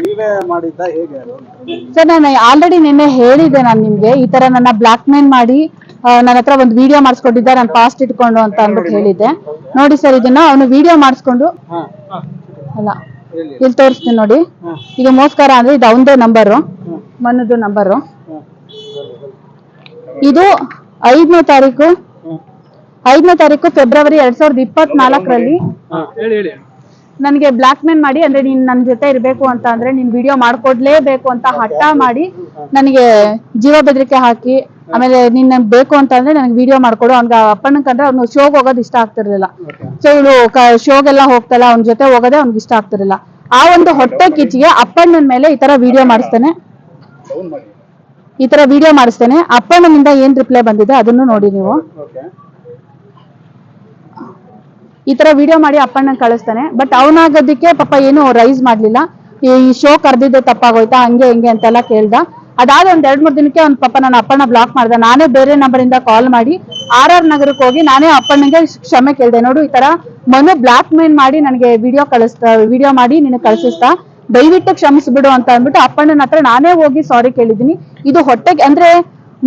ನೀವೇ ಮಾಡಿದ್ದ ಹೇಗೆ ಸರ್ ನಾನು ಆಲ್ರೆಡಿ ನಿನ್ನೆ ಹೇಳಿದೆ ನಾನು ನಿಮ್ಗೆ ಈ ತರ ನನ್ನ ಬ್ಲಾಕ್ ಮೇಲ್ ಮಾಡಿ ನನ್ನ ಹತ್ರ ಒಂದು ವಿಡಿಯೋ ಮಾಡಿಸ್ಕೊಂಡಿದ್ದ ನಾನು ಪಾಸ್ಟ್ ಇಟ್ಕೊಂಡು ಅಂತ ಅಂದ್ಬಿಟ್ಟು ಹೇಳಿದ್ದೆ. ನೋಡಿ ಸರ್ ಇದನ್ನ ಅವನು ವಿಡಿಯೋ ಮಾಡಿಸ್ಕೊಂಡು ಅಲ್ಲ ಇಲ್ಲಿ ತೋರಿಸ್ತೀನಿ ನೋಡಿ. ಈಗ ಮೋಸ್ಕರ ಅಂದ್ರೆ ಇದು ಅವನದೇ ನಂಬರು ಮನದು ನಂಬರು ಇದು ಐದನೇ ತಾರೀಕು. ಐದನೇ ತಾರೀಕು ಫೆಬ್ರವರಿ ಎರಡ್ ಸಾವಿರದ ಇಪ್ಪತ್ನಾಲ್ಕರಲ್ಲಿ ನನಗೆ ಬ್ಲಾಕ್ ಮೇಲ್ ಮಾಡಿ ಅಂದ್ರೆ ನೀನ್ ನನ್ನ ಜೊತೆ ಇರಬೇಕು ಅಂತ ಅಂದ್ರೆ ನೀನ್ ವಿಡಿಯೋ ಮಾಡ್ಕೊಡ್ಲೇಬೇಕು ಅಂತ ಹಠ ಮಾಡಿ ನನಗೆ ಜೀವ ಬೆದರಿಕೆ ಹಾಕಿ ಆಮೇಲೆ ನಿನ್ನ ಬೇಕು ಅಂತ ಅಂದ್ರೆ ನನಗೆ ವಿಡಿಯೋ ಮಾಡ್ಕೊಡು. ಅವ್ನಿಗೆ ಅಪ್ಪನ ಕಂಡ್ರೆ ಅವ್ನು ಶೋಗೆ ಹೋಗೋದು ಇಷ್ಟ ಆಗ್ತಿರ್ಲಿಲ್ಲ. ಸೊ ಇವಳು ಶೋಗೆಲ್ಲ ಹೋಗ್ತಲ್ಲ ಅವ್ನ ಜೊತೆ ಹೋಗೋದೇ ಅವ್ನಿಗೆ ಇಷ್ಟ ಆಗ್ತಿರ್ಲಿಲ್ಲ. ಆ ಒಂದು ಹೊಟ್ಟೆ ಕಿಚ್ಚಿಗೆ ಅಪ್ಪಣ್ಣನ ಮೇಲೆ ಈ ತರ ವಿಡಿಯೋ ಮಾಡಿಸ್ತೇನೆ. ಈ ತರ ವಿಡಿಯೋ ಮಾಡಿಸ್ತೇನೆ. ಅಪ್ಪಣ್ಣನಿಂದ ಏನ್ ರಿಪ್ಲೈ ಬಂದಿದೆ ಅದನ್ನು ನೋಡಿ ನೀವು. ಈ ತರ ವಿಡಿಯೋ ಮಾಡಿ ಅಪ್ಪಣ್ಣ ಕಳಿಸ್ತಾನೆ. ಬಟ್ ಅವನಾಗೋದಕ್ಕೆ ಪಾಪ ಏನು ರೈಸ್ ಮಾಡ್ಲಿಲ್ಲ. ಈ ಶೋ ಕರೆದಿದ್ದೆ ತಪ್ಪಾಗೋಯ್ತಾ, ಹಂಗೆ ಹಿಂಗೆ ಅಂತೆಲ್ಲ ಕೇಳ್ದ. ಅದಾದ ಒಂದ್ ಎರಡ್ ಮೂರ್ ದಿನಕ್ಕೆ ಅವ್ನ ಪಾಪ ನನ್ನ ಅಪ್ಪಣ್ಣ ಬ್ಲಾಕ್ ಮಾಡ್ದೆ. ನಾನೇ ಬೇರೆ ನಂಬರ್ ಇಂದ ಕಾಲ್ ಮಾಡಿ ಆರ್ ಆರ್ ನಗರಕ್ಕೆ ಹೋಗಿ ನಾನೇ ಅಪ್ಪಣ್ಣಗೆ ಕ್ಷಮೆ ಕೇಳ್ದೆ. ನೋಡು, ಈ ತರ ಮನು ಬ್ಲಾಕ್ ಮೇಲ್ ಮಾಡಿ ನನಗೆ ವಿಡಿಯೋ ಕಳಿಸ್ತಾ ವಿಡಿಯೋ ಮಾಡಿ ನಿನಗೆ ಕಳಿಸಿಸ್ತಾ. ದಯವಿಟ್ಟು ಕ್ಷಮಿಸ್ಬಿಡು ಅಂತ ಅಂದ್ಬಿಟ್ಟು ಅಪ್ಪಣ್ಣನ ಹತ್ರ ನಾನೇ ಹೋಗಿ ಸಾರಿ ಕೇಳಿದೀನಿ ಇದು ಹೊಟ್ಟೆಗೆ ಅಂದ್ರೆ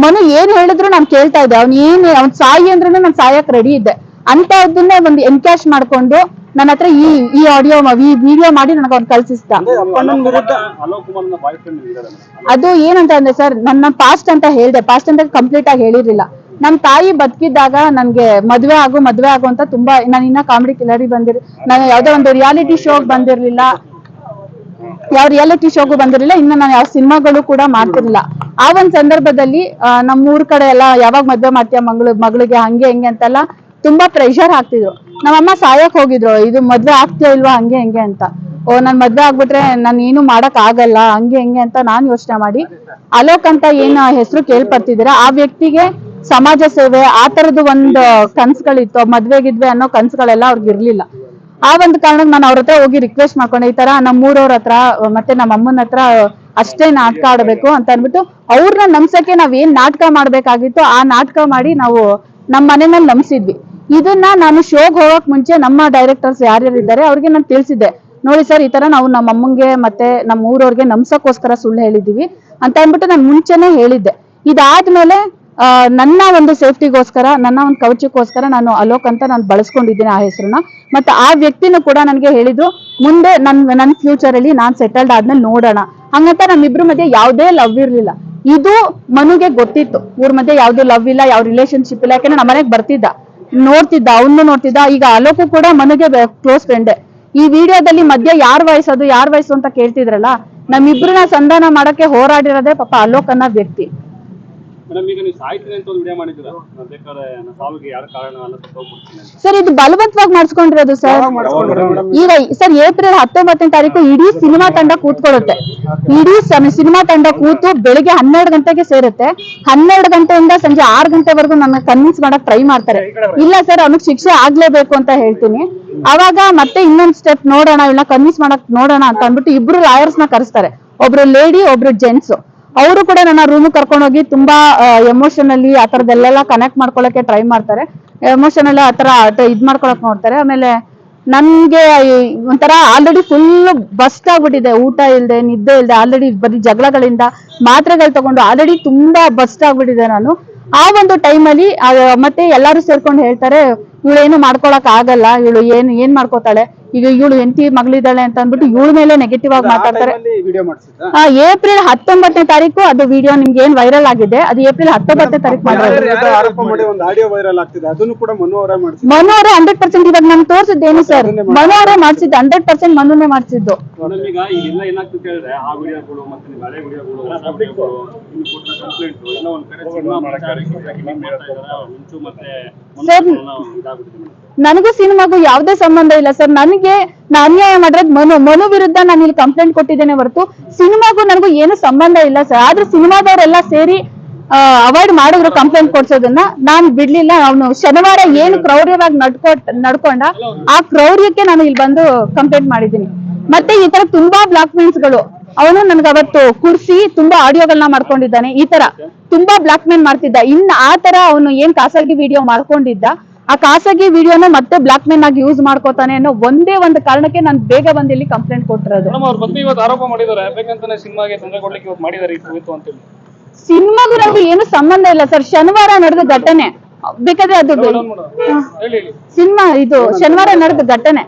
ಮನು ಏನ್ ಹೇಳಿದ್ರು ನಾನು ಕೇಳ್ತಾ ಇದ್ದೆ. ಅವ್ನ ಏನ್ ಅವ್ನ್ ಸಾಯಿ ಅಂದ್ರೆ ನಾನು ಸಾಯಕ್ ರೆಡಿ ಇದ್ದೆ. ಅಂತದನ್ನೇ ಒಂದು ಎನ್ಕ್ಯಾಶ್ ಮಾಡ್ಕೊಂಡು ನನ್ನ ಹತ್ರ ಈ ಈ ಆಡಿಯೋ ಈ ವಿಡಿಯೋ ಮಾಡಿ ನನಗೆ ಅವ್ನ್ ಕಲ್ಸಿಸ್ತ ಅದು ಏನಂತ ಅಂದ್ರೆ ಸರ್ ನನ್ನ ಪಾಸ್ಟ್ ಅಂತ ಹೇಳ್ದೆ. ಪಾಸ್ಟ್ ಅಂತ ಕಂಪ್ಲೀಟ್ ಆಗಿ ಹೇಳಿರ್ಲಿಲ್ಲ. ನನ್ ತಾಯಿ ಬದುಕಿದ್ದಾಗ ನನ್ಗೆ ಮದ್ವೆ ಆಗು ಮದ್ವೆ ಆಗು ಅಂತ ತುಂಬಾ ನಾನು ಇನ್ನ ಕಾಮಿಡಿ ಕಿಲಾಡಿ ಬಂದಿರ್ ನಾನು ಯಾವ್ದೋ ಒಂದು ರಿಯಾಲಿಟಿ ಶೋಗ್ ಬಂದಿರ್ಲಿಲ್ಲ. ಯಾವ ರಿಯಾಲಿಟಿ ಶೋಗೂ ಬಂದಿರಲಿಲ್ಲ. ಇನ್ನ ನಾನು ಯಾವ ಸಿನಿಮಾಗಳು ಕೂಡ ಮಾಡ್ತಿರ್ಲಿಲ್ಲ. ಆ ಒಂದ್ ಸಂದರ್ಭದಲ್ಲಿ ಆ, ನಮ್ಮ ಊರ್ ಕಡೆ ಎಲ್ಲ ಯಾವಾಗ ಮದ್ವೆ ಮಾಡ್ತೀಯ ಮಗಳು ಮಗಳಿಗೆ ಹಂಗೆ ಹೆಂಗೆ ಅಂತೆಲ್ಲ ತುಂಬಾ ಪ್ರೆಷರ್ ಹಾಕ್ತಿದ್ರು. ನಮ್ಮಮ್ಮ ಸಾಯಕ್ ಹೋಗಿದ್ರು, ಇದು ಮದ್ವೆ ಆಗ್ತೀಯ ಇಲ್ವಾ ಹಂಗೆ ಹಿಂಗೆ ಅಂತ. ಓ, ನನ್ ಮದ್ವೆ ಆಗ್ಬಿಟ್ರೆ ನಾನು ಏನು ಮಾಡಕ್ ಆಗಲ್ಲ, ಹಂಗೆ ಹಿಂಗೆ ಅಂತ ನಾನ್ ಯೋಚನೆ ಮಾಡಿ. ಅಲೋಕ್ ಅಂತ ಏನ್ ಹೆಸರು ಕೇಳ್ಪಡ್ತಿದ್ದೀರಾ? ಆ ವ್ಯಕ್ತಿಗೆ ಸಮಾಜ ಸೇವೆ, ಆ ತರದ್ದು ಒಂದು ಕನ್ಸ್ಗಳಿತ್ತು ಮದ್ವೆ ಗಿದ್ವೆ ಅನ್ನೋ ಕನ್ಸ್ಗಳೆಲ್ಲ ಅವ್ರಿಗೆ ಇರ್ಲಿಲ್ಲ. ಆ ಒಂದು ಕಾರಣಕ್ಕೆ ನಾನು ಅವ್ರ ಹತ್ರ ಹೋಗಿ ರಿಕ್ವೆಸ್ಟ್ ಮಾಡ್ಕೊಂಡೆ, ಈ ತರ ನಮ್ಮ ಊರವ್ರ ಹತ್ರ, ಮತ್ತೆ ನಮ್ಮ ಅಮ್ಮನ ಹತ್ರ ಅಷ್ಟೇ ನಾಟಕ ಆಡ್ಬೇಕು ಅಂತ ಅನ್ಬಿಟ್ಟು ಅವ್ರನ್ನ ನಮ್ಸಕ್ಕೆ ನಾವ್ ಏನ್ ನಾಟಕ ಮಾಡ್ಬೇಕಾಗಿತ್ತು ಆ ನಾಟಕ ಮಾಡಿ ನಾವು ನಮ್ಮ ಮೇಲೆ ನಂಬಿಸಿದ್ವಿ. ಇದನ್ನ ನಾನು ಶೋಗ್ ಹೋಗಕ್ ಮುಂಚೆ ನಮ್ಮ ಡೈರೆಕ್ಟರ್ಸ್ ಯಾರ್ಯಾರು ಇದ್ದಾರೆ ಅವ್ರಿಗೆ ನಾನು ತಿಳಿಸಿದ್ದೆ. ನೋಡಿ ಸರ್, ಈ ತರ ನಾವು ನಮ್ಮ ಅಮ್ಮಂಗೆ ಮತ್ತೆ ನಮ್ಮ ಊರವ್ರಿಗೆ ನಮ್ಸಕ್ಕೋಸ್ಕರ ಸುಳ್ಳು ಹೇಳಿದೀವಿ ಅಂತ ಅಂದ್ಬಿಟ್ಟು ನಾನು ಮುಂಚೆನೆ ಹೇಳಿದ್ದೆ. ಇದಾದ್ಮೇಲೆ ನನ್ನ ಒಂದು ಸೇಫ್ಟಿಗೋಸ್ಕರ, ನನ್ನ ಒಂದು ಕವಚಕ್ಕೋಸ್ಕರ ನಾನು ಅಲೋಕ್ ಅಂತ ನಾನು ಬಳಸ್ಕೊಂಡಿದ್ದೀನಿ ಆ ಹೆಸರನ್ನ. ಮತ್ತೆ ಆ ವ್ಯಕ್ತಿನೂ ಕೂಡ ನನಗೆ ಹೇಳಿದ್ರು, ಮುಂದೆ ನನ್ ನನ್ನ ಫ್ಯೂಚರ್ ಅಲ್ಲಿ ನಾನ್ ಸೆಟಲ್ಡ್ ಆದ್ಮೇಲೆ ನೋಡೋಣ. ಹಂಗಂತ ನಮ್ಮಿಬ್ರ ಮಧ್ಯೆ ಯಾವುದೇ ಲವ್ ಇರ್ಲಿಲ್ಲ. ಇದು ಮನುಗೆ ಗೊತ್ತಿತ್ತು. ಊರ ಮಧ್ಯೆ ಯಾವ್ದು ಲವ್ ಇಲ್ಲ, ಯಾವ ರಿಲೇಶನ್ಶಿಪ್ ಇಲ್ಲ, ಯಾಕಂದ್ರೆ ನಮ್ಮ ಮನೆಗೆ ಬರ್ತಿದ್ದ. ನೋಡ್ತಿದ್ದ, ಅವನು ನೋಡ್ತಿದ್ದ, ಈಗ ಅಲೋಕು ಕೂಡ ಮನೆಗೆ ಕ್ಲೋಸ್ ಫ್ರೆಂಡ್ ಈ ವಿಡಿಯೋದಲ್ಲಿ ಮಧ್ಯೆ ಯಾರ್ ವಯಸ್ಸದು ಯಾರ್ ವಯಸ್ಸು ಅಂತ ಕೇಳ್ತಿದ್ರಲ್ಲ, ನಮ್ಮಿಬ್ರನ್ನ ಸಂಧಾನ ಮಾಡಕ್ಕೆ ಹೋರಾಡಿರೋದೇ ಪಾಪ ಅಲೋಕ್ ಅನ್ನೋ ವ್ಯಕ್ತಿ. ಮೇಡಮ್ ಈಗ ನೀವು ಸಾಯ್ತೀನಿ ಅಂತ ಒಂದು ವಿಡಿಯೋ ಬೇಕಾದ್ರೆ ನನ್ನ ಸಾವಿಗೆ ಯಾರು ಕಾರಣ ಅಲ್ಲ ಹೋಗ್ಬಿಡ್ತೀನಿ ಅಂತ. ಸರ್ ಇದು ಬಲವಂತವಾಗಿ ಮಾಡಿಸ್ಕೊಂಡಿರೋದು ಸರ್ ಈಗ ಸರ್ ಏಪ್ರಿಲ್ ಹತ್ತೊಂಬತ್ತನೇ ತಾರೀಕು ಇಡೀ ಸಿನಿಮಾ ತಂಡ ಕೂತ್ಕೊಳ್ಳುತ್ತೆ. ಇಡೀ ಸಿನಿಮಾ ತಂಡ ಕೂತು ಬೆಳಿಗ್ಗೆ ಹನ್ನೆರಡು ಗಂಟೆಗೆ ಸೇರುತ್ತೆ. ಹನ್ನೆರಡು ಗಂಟೆಯಿಂದ ಸಂಜೆ ಆರು ಗಂಟೆವರೆಗೂ ನನ್ನ ಕನ್ವಿನ್ಸ್ ಮಾಡಕ್ ಟ್ರೈ ಮಾಡ್ತಾರೆ. ಇಲ್ಲ ಸರ್ ಅವನಿಗೆ ಶಿಕ್ಷೆ ಆಗ್ಲೇಬೇಕು ಅಂತ ಹೇಳ್ತೀನಿ. ಅವಾಗ ಮತ್ತೆ ಇನ್ನೊಂದ್ ಸ್ಟೆಪ್ ನೋಡೋಣ ಇಲ್ಲ ಕನ್ವಿನ್ಸ್ ಮಾಡಕ್ ನೋಡೋಣ ಅಂತ ಅಂದ್ಬಿಟ್ಟು ಇಬ್ರು ಲಾಯರ್ಸ್ನ ಕರೆಸ್ತಾರೆ. ಒಬ್ರು ಲೇಡಿ ಒಬ್ರು ಜೆಂಟ್ಸ್ ಅವರು ಕೂಡ ನನ್ನ ರೂಮ್ ಕರ್ಕೊಂಡೋಗಿ ತುಂಬಾ ಎಮೋಷನಲ್ಲಿ ಆ ತರದಲ್ಲೆಲ್ಲ ಕನೆಕ್ಟ್ ಮಾಡ್ಕೊಳಕ್ಕೆ ಟ್ರೈ ಮಾಡ್ತಾರೆ. ಎಮೋಷನಲ್ ಆ ತರ ಇದ್ ಮಾಡ್ಕೊಳಕ್ ನೋಡ್ತಾರೆ. ಆಮೇಲೆ ನನ್ಗೆ ಒಂಥರ ಆಲ್ರೆಡಿ ಫುಲ್ ಬಸ್ಟ್ ಆಗ್ಬಿಟ್ಟಿದೆ. ಊಟ ಇಲ್ದೆ, ನಿದ್ದೆ ಇಲ್ದೆ ಆಲ್ರೆಡಿ ಬರೀ ಜಗಳಗಳಿಂದ ಮಾತ್ರೆಗಳು ತಗೊಂಡು ಆಲ್ರೆಡಿ ತುಂಬಾ ಬಸ್ಟ್ ಆಗ್ಬಿಟ್ಟಿದೆ ನಾನು. ಆ ಒಂದು ಟೈಮಲ್ಲಿ ಮತ್ತೆ ಎಲ್ಲರೂ ಸೇರ್ಕೊಂಡು ಹೇಳ್ತಾರೆ ಇವಳು ಏನು ಮಾಡ್ಕೊಳಕ್ ಆಗಲ್ಲ, ಇವಳು ಏನು, ಏನ್ ಮಾಡ್ಕೋತಾಳೆ? ಈಗ ಇವಳು ಹೆಂಡತಿ ಮಗಳಿದ್ದಾಳೆ ಅಂತ ಅಂದ್ಬಿಟ್ಟು ಇವಳ ಮೇಲೆ ನೆಗೆಟಿವ್ ಆಗಿ ಮಾತಾಡ್ತಾರೆ. ವಿಡಿಯೋ ಮಾಡಿಸಿದ್ದ ಆ, ಏಪ್ರಿಲ್ ಹತ್ತೊಂಬತ್ತನೇ ತಾರೀಕು ಅದು ವಿಡಿಯೋ ನಿಮ್ಗೆ ಏನ್ ವೈರಲ್ ಆಗಿದೆ? ಅದು ಏಪ್ರಿಲ್ ಹತ್ತೊಂಬತ್ತನೇ ತಾರೀಕು ಮಾಡಿರೋದು ಆರೋಪ ಮಾಡಿ ಒಂದು ಆಡಿಯೋ ವೈರಲ್ ಆಗ್ತಿದೆ ಅದನ್ನು ಕೂಡ ಮನು ಅವರೇ ಹಂಡ್ರೆಡ್ ಪರ್ಸೆಂಟ್ ಇವಾಗ ನಾನು ತೋರಿಸಿದ್ದೇನು ಸರ್ ಮನು ಅವರೇ ಮಾಡಿಸಿದ್ದು ಹಂಡ್ರೆಡ್ ಪರ್ಸೆಂಟ್ ಮನುನೇ ಮಾಡಿಸಿದ್ದು. ಸರ್ ನನಗೂ ಸಿನಿಮಾಗೂ ಯಾವುದೇ ಸಂಬಂಧ ಇಲ್ಲ ಸರ್ ನನಗೆ ನಾ ಅನ್ಯಾಯ ಮಾಡಿರೋದು ಮನು ಮನು ವಿರುದ್ಧ ನಾನು ಇಲ್ಲಿ ಕಂಪ್ಲೇಂಟ್ ಕೊಟ್ಟಿದ್ದೇನೆ ಹೊರತು ಸಿನಿಮಾಗೂ ನನಗೂ ಏನು ಸಂಬಂಧ ಇಲ್ಲ ಸರ್ ಆದ್ರೆ ಸಿನಿಮಾದವರೆಲ್ಲ ಸೇರಿ ಅವಾಯ್ಡ್ ಮಾಡಿದ್ರು ಕಂಪ್ಲೇಂಟ್ ಕೊಡ್ಸೋದನ್ನ. ನಾನ್ ಬಿಡ್ಲಿಲ್ಲ. ಅವನು ಶನಿವಾರ ಏನು ಕ್ರೌರ್ಯವಾಗಿ ನಡ್ಕೊಟ್, ನಡ್ಕೊಂಡ ಆ ಕ್ರೌರ್ಯಕ್ಕೆ ನಾನು ಇಲ್ಲಿ ಬಂದು ಕಂಪ್ಲೇಂಟ್ ಮಾಡಿದ್ದೀನಿ. ಮತ್ತೆ ಈ ತರ ತುಂಬಾ ಬ್ಲಾಕ್ಗಳು. ಅವನು ನನ್ಗೆ ಅವತ್ತು ಕುರ್ಸಿ ತುಂಬಾ ಆಡಿಯೋಗಳನ್ನ ಮಾಡ್ಕೊಂಡಿದ್ದಾನೆ. ಈ ತರ ತುಂಬಾ ಬ್ಲಾಕ್ ಮೇಲ್ ಮಾಡ್ತಿದ್ದ. ಇನ್ ಆ ತರ ಅವನು ಏನ್ ಖಾಸಗಿ ವಿಡಿಯೋ ಮಾಡ್ಕೊಂಡಿದ್ದ ಆ ಖಾಸಗಿ ವಿಡಿಯೋನ ಮತ್ತೆ ಬ್ಲಾಕ್ ಮೇಲ್ ಆಗಿ ಯೂಸ್ ಮಾಡ್ಕೋತಾನೆ ಅನ್ನೋ ಒಂದೇ ಒಂದು ಕಾರಣಕ್ಕೆ ನಾನು ಬೇಗ ಬಂದು ಇಲ್ಲಿ ಕಂಪ್ಲೇಂಟ್ ಕೊಟ್ಟಿರೋದು. ಮೇಡಮ್ ಅವ್ರ ಬಗ್ಗೆ ಇವತ್ತು ಆರೋಪ ಮಾಡಿದ್ದಾರೆ. ಬೇಕಂತಾನೆ ಸಿನಿಮಾಗೆ ನಮ್ಗೆ ಏನು ಸಂಬಂಧ ಇಲ್ಲ ಸರ್. ಶನಿವಾರ ನಡೆದ ಘಟನೆ. ಬೇಕಾದ್ರೆ ಅದು ಹೇಳಿ ಹೇಳಿ. ಸಿನಿಮಾ ಇದು ಶನಿವಾರ ನಡೆದ ಘಟನೆ.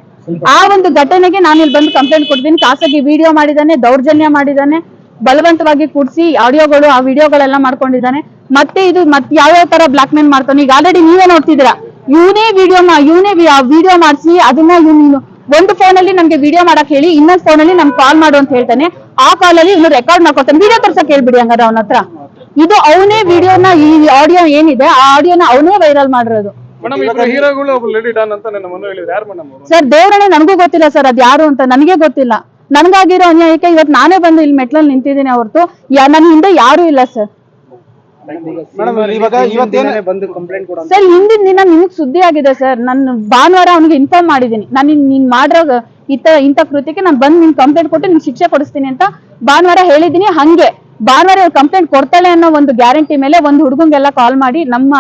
ಆ ಒಂದು ಘಟನೆಗೆ ನಾನು ಇಲ್ಲಿ ಬಂದು ಕಂಪ್ಲೇಂಟ್ ಕೊಡ್ತೀನಿ ಖಾಸಗಿ ವಿಡಿಯೋ ಮಾಡಿದಾನೆ ದೌರ್ಜನ್ಯ ಮಾಡಿದಾನೆ ಬಲವಂತವಾಗಿ ಕೂಡಿಸಿ ಆಡಿಯೋಗಳು ಆ ವಿಡಿಯೋಗಳೆಲ್ಲ ಮಾಡ್ಕೊಂಡಿದ್ದಾನೆ. ಮತ್ತೆ ಇದು ಮತ್ತೆ ಯಾವ್ಯಾವ ತರ ಬ್ಲಾಕ್ ಮೇಲ್ ಮಾಡ್ತಾನೆ? ಈಗ ಆಲ್ರೆಡಿ ನೀವೇ ನೋಡ್ತಿದ್ದೀರಾ? ಇವನೇ ವಿಡಿಯೋ ಇವನೇ ವಿಡಿಯೋ ಮಾಡಿಸಿ ಅದನ್ನ ಇವ್ನು ಒಂದು ಫೋನ್ ಅಲ್ಲಿ ನಮ್ಗೆ ವಿಡಿಯೋ ಮಾಡಕ್ ಹೇಳಿ ಇನ್ನೊಂದ್ ಫೋನ್ ಅಲ್ಲಿ ನಮ್ಗೆ ಕಾಲ್ ಮಾಡು ಅಂತ ಹೇಳ್ತಾನೆ. ಆ ಕಾಲ್ ಅಲ್ಲಿ ಇವ್ನು ರೆಕಾರ್ಡ್ ಮಾಡ್ಕೊತಾನೆ ವಿಡಿಯೋ ತರ್ಸಕ್ ಹೇಳ್ಬಿಡಿ ಹಂಗಾರೆ ಅವನ ಹತ್ರ. ಇದು ಅವನೇ ವಿಡಿಯೋನ ಈ ಆಡಿಯೋ ಏನಿದೆ ಆ ಆಡಿಯೋನ ಅವನೇ ವೈರಲ್ ಮಾಡಿರೋದು. ಸರ್ ದೇವರನ್ನೇ ನನಗೂ ಗೊತ್ತಿಲ್ಲ ಸರ್ ಅದ್ ಯಾರು ಅಂತ. ನನಗೆ ಗೊತ್ತಿಲ್ಲ. ನನ್ಗಾಗಿರೋ ಅನ್ಯಾಯಕ್ಕೆ ಇವತ್ತು ನಾನೇ ಬಂದು ಇಲ್ಲಿ ಮೆಟ್ಲಲ್ಲಿ ನಿಂತಿದ್ದೀನಿ ಹೊರತು ಯಾ ನನ್ನ ಹಿಂದೆ ಯಾರು ಇಲ್ಲ ಸರ್. ಸರ್ ಹಿಂದಿನ ದಿನ ನಿಮಗ್ ಸುದ್ದಿ ಆಗಿದೆ ಸರ್ ನಾನು ಭಾನುವಾರ ಅವ್ನಿಗೆ ಇನ್ಫಾರ್ಮ್ ಮಾಡಿದ್ದೀನಿ. ನಾನು ನೀನ್ ಮಾಡ್ರಾಗ ಇತ ಇಂಥ ಕೃತ್ಯಕ್ಕೆ ನಾನು ಬಂದ್ ನಿನ್ ಕಂಪ್ಲೇಂಟ್ ಕೊಟ್ಟು ನಿನ್ ಶಿಕ್ಷೆ ಕೊಡಿಸ್ತೀನಿ ಅಂತ ಭಾನುವಾರ ಹೇಳಿದೀನಿ ಹಂಗೆ ಭಾನುವಾರ ಕಂಪ್ಲೇಂಟ್ ಕೊಡ್ತಾಳೆ ಅನ್ನೋ ಒಂದು ಗ್ಯಾರಂಟಿ ಮೇಲೆ ಒಂದು ಹುಡುಗಂಗೆಲ್ಲ ಕಾಲ್ ಮಾಡಿ ನಮ್ಮ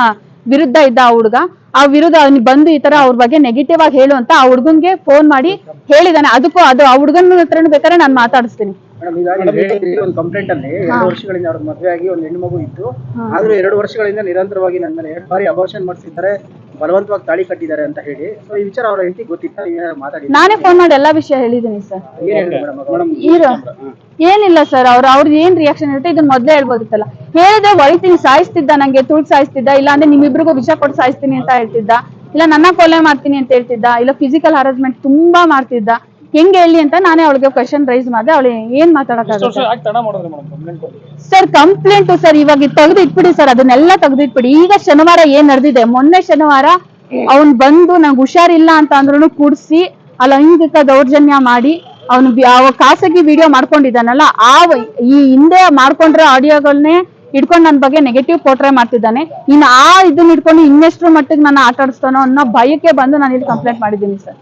ವಿರುದ್ಧ ಇದ್ದ ಆ ಹುಡುಗ ಆ ವಿರುದ್ಧ ಅವ್ನ ಬಂದು ಈ ತರ ಅವ್ರ ಬಗ್ಗೆ ನೆಗೆಟಿವ್ ಆಗಿ ಹೇಳು ಅಂತ ಆ ಹುಡುಗನ್ಗೆ ಫೋನ್ ಮಾಡಿ ಹೇಳಿದಾನೆ. ಅದಕ್ಕೂ ಅದು ಆ ಹುಡುಗನ ಹತ್ರನೂ ಬೇಕಾದ್ರೆ ನಾನು ಮಾತಾಡಿಸ್ತೀನಿ. ಮೇಡಮ್ ಈಗ ಒಂದು ಕಂಪ್ಲೇಂಟ್ ಅಲ್ಲಿ ಎರಡು ವರ್ಷಗಳಿಂದ ಅವ್ರ ಮದುವೆ ಆಗಿ ಒಂದು ಹೆಣ್ಣು ಮಗು ಇತ್ತು. ಆದ್ರೂ ಎರಡು ವರ್ಷಗಳಿಂದ ನಿರಂತರವಾಗಿ ನನ್ನ ಮೇಲೆ ಎರಡು ಬಾರಿ ಅಬಾರ್ಷನ್ ಮಾಡಿಸಿದ್ದಾರೆ ಬಲವಂತವಾಗಿ ತಾಳಿ ಕಟ್ಟಿದ್ದಾರೆ ಅಂತ ಹೇಳಿ. ಸೊ ಈ ವಿಚಾರ ಅವ್ರ ಹೆಂಡತಿ ಗೊತ್ತಿತ್ತ? ಮಾತಾಡಿ. ನಾನೇ ಫೋನ್ ಮಾಡಿ ಎಲ್ಲಾ ವಿಷಯ ಹೇಳಿದ್ದೀನಿ ಸರ್. ಏನಿಲ್ಲ ಸರ್ ಅವ್ರ ಅವ್ರದ್ದು ಏನ್ ರಿಯಾಕ್ಷನ್ ಇರುತ್ತೆ ಇದನ್ನ ಮೊದ್ಲೇ ಹೇಳ್ಬೋದಿತ್ತಲ್ಲ. ಹೇಳಿದ್ರೆ ಒಳಿತೀನಿ ಸಾಯಿಸ್ತಿದ್ದ ನಂಗೆ ತುಳ್ ಸಾಯಿಸ್ತಿದ್ದ ಇಲ್ಲ ಅಂದ್ರೆ ನಿಮ್ಮಿಬ್ರಿಗೂ ವಿಷ ಕೊಟ್ಟು ಸಾಯಿಸ್ತೀನಿ ಅಂತ ಹೇಳ್ತಿದ್ದ. ಇಲ್ಲ ನನ್ನ ಕೊಲೆ ಮಾಡ್ತೀನಿ ಅಂತ ಹೇಳ್ತಿದ್ದ. ಇಲ್ಲ ಫಿಸಿಕಲ್ ಹರಾಸ್ಮೆಂಟ್ ತುಂಬಾ ಮಾಡ್ತಿದ್ದ. ಹೆಂಗ್ ಹೇಳಿ ಅಂತ ನಾನೇ ಅವಳಿಗೆ ಕ್ವಶನ್ ರೈಸ್ ಮಾಡಿದೆ ಅವಳು ಏನ್ ಮಾತಾಡಕ್ ಮಾತಾಡಕ್ಕಾಗುತ್ತೆ ಸರ್ ಕಂಪ್ಲೇಂಟ್ ಸರ್ ಇವಾಗ ತೆಗೆದು ಇಟ್ಬಿಡಿ ಸರ್ ಅದನ್ನೆಲ್ಲ ತೆಗೆದು ಇಟ್ಬಿಡಿ ಈಗ ಶನಿವಾರ ಏನ್ ನಡೆದಿದೆ? ಮೊನ್ನೆ ಶನಿವಾರ ಅವ್ನ್ ಬಂದು ನಂಗೆ ಹುಷಾರಿಲ್ಲ ಅಂತ ಅಂದ್ರೂ ಕೂಡ್ಸಿ ಅಲೈಂಗಿಕ ಲೈಂಗಿಕ ದೌರ್ಜನ್ಯ ಮಾಡಿ ಅವನು ಖಾಸಗಿ ವಿಡಿಯೋ ಮಾಡ್ಕೊಂಡಿದ್ದಾನಲ್ಲ ಆ ಈ ಹಿಂದೆ ಮಾಡ್ಕೊಂಡ್ರೆ ಆಡಿಯೋಗಳನ್ನೇ ಇಟ್ಕೊಂಡು ನನ್ನ ಬಗ್ಗೆ ನೆಗೆಟಿವ್ ಪೋಟ್ರೆ ಮಾಡ್ತಿದ್ದಾನೆ. ಇನ್ನು ಆ ಇದನ್ನ ಇಟ್ಕೊಂಡು ಇನ್ನೆಷ್ಟು ಮಟ್ಟಿಗೆ ನಾನು ಆಟ ಆಡಿಸ್ತಾನೋ ಅನ್ನೋ ಭಯಕ್ಕೆ ಬಂದು ನಾನು ಇಲ್ಲಿ ಕಂಪ್ಲೇಂಟ್ ಮಾಡಿದ್ದೀನಿ ಸರ್